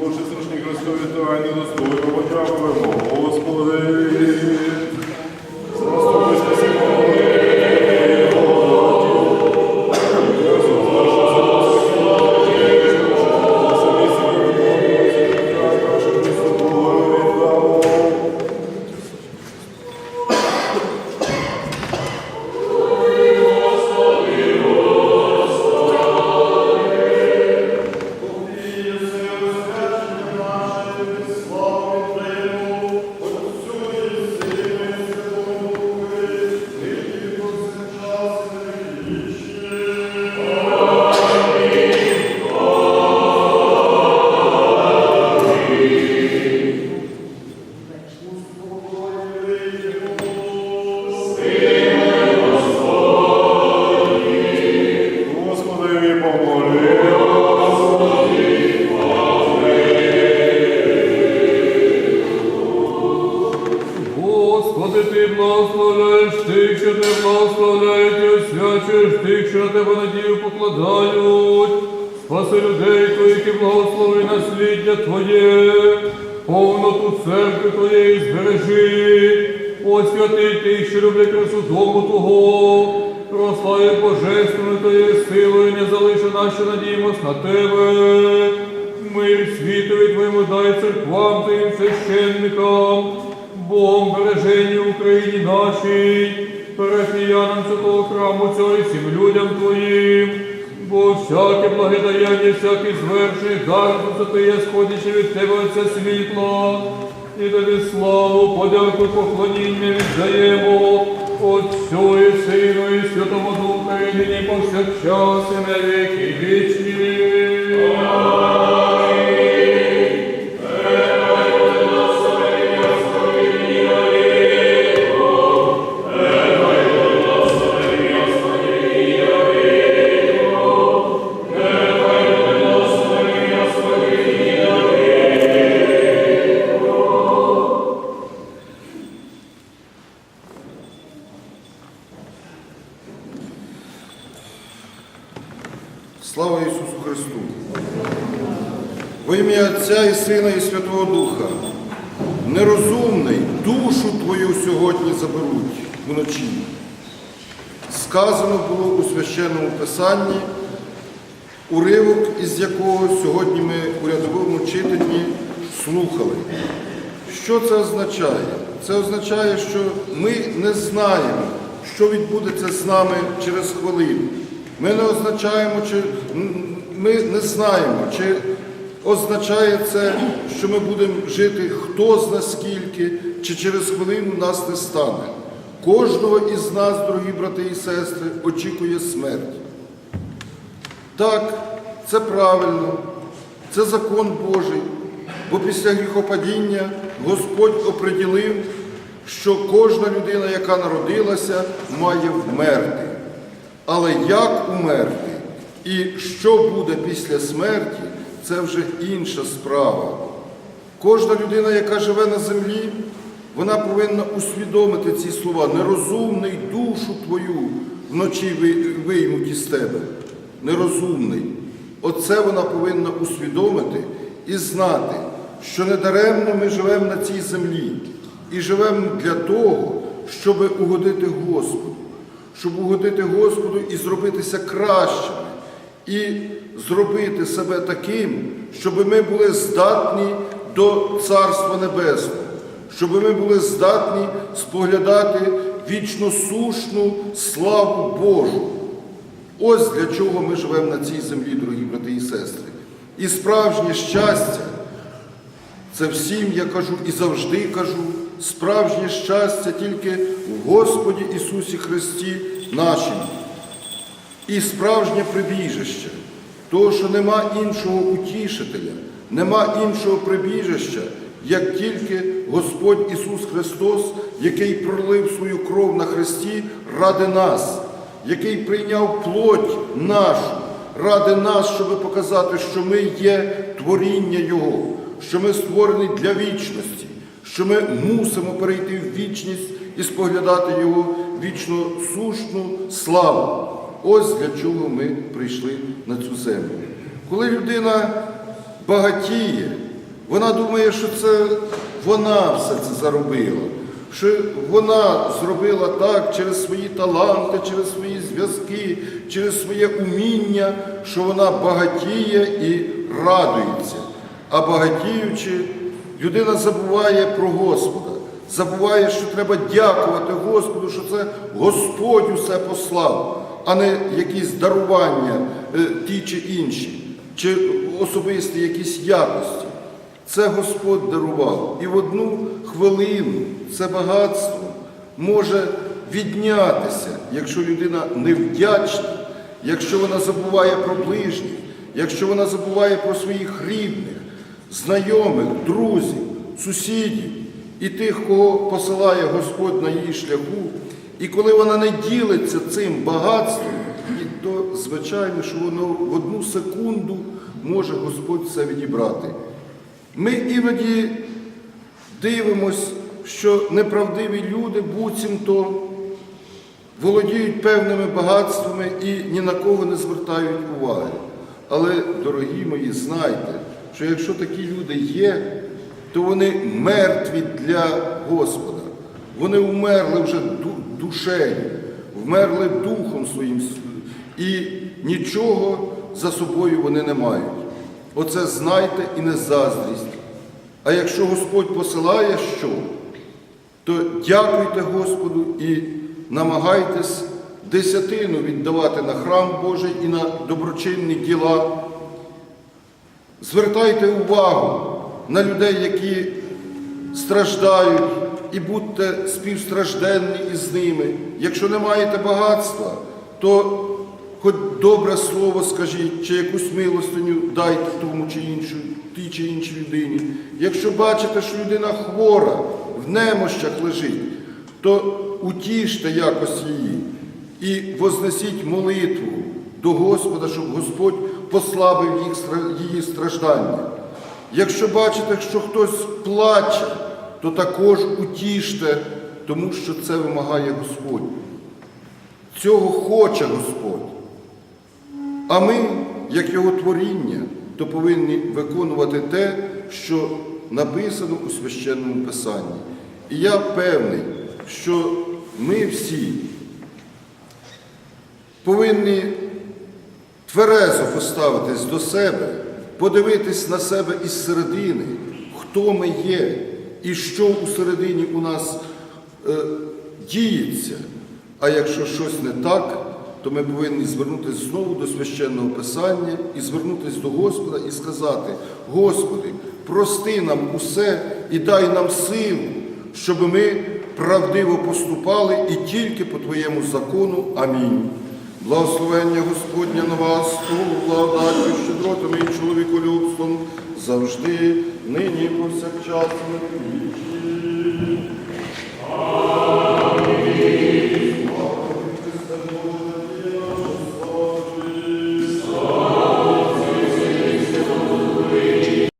душі страшні Христові тайні, достойного дякуємо, Господи. Господи, Господи, ти благословляєш тих, що тебе благословляють, і освячуєш тих, що на тебе надію покладають. Спаси людей твоїх і благослови насліддя Твоє, повноту церкви Твоєї збережи, освяти тих, що люблять красу дому Твого, прослави божественною Твоєю силою, не залиши нас, що надіємось на Тебе. Мир світові Твоєму дай церквам Твоїм священникам, Богом бережені Україні нашій, парафіянам святого храму цього і всім людям Твоїм, бо всяке благодаяння, всякий звершений дар висоти, сходячи від Тебе Отця світла, і тобі славу, подяку, поклоніння віддаємо Отцю і Сину і Святому Духу, і нині повсякчас і на віки вічні. Слава Ісусу Христу! Во ім'я Отця і Сина і Святого Духа, нерозумний, душу Твою сьогодні заберуть вночі. Сказано було у священному Писанні, уривок, із якого сьогодні ми у рядовому читанні слухали. Що це означає? Це означає, що ми не знаємо, що відбудеться з нами через хвилину. Ми не означаємо, чи ми не знаємо, чи означає це, що ми будемо жити хто зна скільки, чи через хвилину нас не стане. Кожного із нас, дорогі брати і сестри, очікує смерть. Так, це правильно, це закон Божий, бо після гріхопадіння Господь оприділив, що кожна людина, яка народилася, має вмерти. Але як умерти і що буде після смерті, це вже інша справа. Кожна людина, яка живе на землі, вона повинна усвідомити ці слова. Нерозумний душу твою вночі виймуть із тебе. Нерозумний. Оце вона повинна усвідомити і знати, що недаремно ми живемо на цій землі і живемо для того, щоб угодити Господу, щоб угодити Господу і зробитися кращими, і зробити себе таким, щоб ми були здатні до Царства Небесного, щоб ми були здатні споглядати вічно сушну славу Божу. Ось для чого ми живемо на цій землі, дорогі брати і сестри. І справжнє щастя, це всім я кажу і завжди кажу, справжнє щастя тільки в Господі Ісусі Христі нашим. І справжнє прибіжище, того, що нема іншого утішителя, нема іншого прибіжища, як тільки Господь Ісус Христос, який пролив свою кров на Христі ради нас, який прийняв плоть нашу ради нас, щоб показати, що ми є творіння Його, що ми створені для вічності, що ми мусимо перейти в вічність і споглядати Його вічно сушну славу. Ось для чого ми прийшли на цю землю. Коли людина багатіє, Вона думає, що це вона все це заробила, що вона зробила так через свої таланти, через свої зв'язки, через своє уміння, що вона багатіє і радується. А багатіючи, людина забуває про Господа, забуває, що треба дякувати Господу, що це Господь усе послав, а не якісь дарування е, ті чи інші, чи особисті якісь якості. Це Господь дарував. І в одну хвилину це багатство може віднятися, якщо людина невдячна, якщо вона забуває про ближніх, якщо вона забуває про своїх рідних, знайомих, друзів, сусідів і тих, кого посилає Господь на її шляху. І коли вона не ділиться цим багатством, то звичайно, що воно в одну секунду може Господь все відібрати. Ми іноді дивимось, що неправдиві люди буцімто володіють певними багатствами і ні на кого не звертають уваги. Але, дорогі мої, знайте, що якщо такі люди є, то вони мертві для Господа. Вони вмерли вже душею, вмерли духом своїм і нічого за собою вони не мають. Оце знайте і не заздрість. А якщо Господь посилає що, то дякуйте Господу і намагайтесь десятину віддавати на храм Божий і на доброчинні діла. Звертайте увагу на людей, які страждають, і будьте співстражденні із ними. Якщо не маєте багатства, то хоч добре слово скажіть, чи якусь милостиню дайте тому чи іншій, тій чи іншій людині. Якщо бачите, що людина хвора, в немощах лежить, то утіште якось її і вознесіть молитву до Господа, щоб Господь послабив їх, її страждання. Якщо бачите, що хтось плаче, то також утіште, тому що це вимагає Господь. Цього хоче Господь. А ми, як Його творіння, то повинні виконувати те, що написано у священному Писанні. І я певний, що ми всі повинні тверезо поставитись до себе, подивитись на себе із середини, хто ми є і що у середині у нас е, діється. А якщо щось не так, то ми повинні звернутися знову до священного Писання і звернутися до Господа і сказати: Господи, прости нам усе і дай нам силу, щоб ми правдиво поступали і тільки по Твоєму закону. Амінь. Благословення Господня на вас, у благодаттю, щедротами і чоловіколюбством, завжди, нині і повсякчас. на.